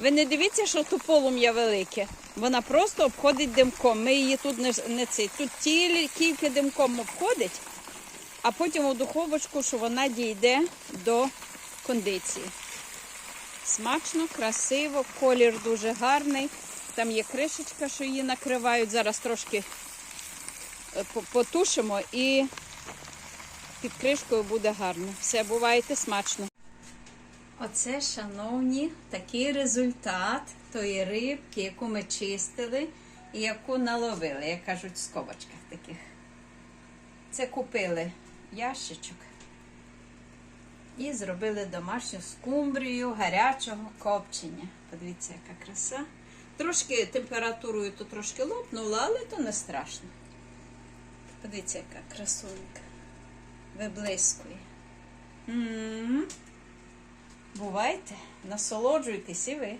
Ви не дивіться, що тут полум'я велике. Вона просто обходить димком. Ми її тут не, не цей. Тут тільки димком обходить, а потім у духовочку, що вона дійде до кондиції. Смачно, красиво, колір дуже гарний. Там є кришечка, що її накривають. Зараз трошки е, потушимо і під кришкою буде гарно. Все, бувайте смачно. Оце, шановні, такий результат тої рибки, яку ми чистили і яку наловили, як кажуть, в скобочках таких. Це купили ящичок і зробили домашню скумбрію гарячого копчення. Подивіться, яка краса. Трошки температурою то трошки лопнула, але то не страшно. Подивіться, яка красунька. Виблискує. Бувайте, насолоджуйтесь і ви.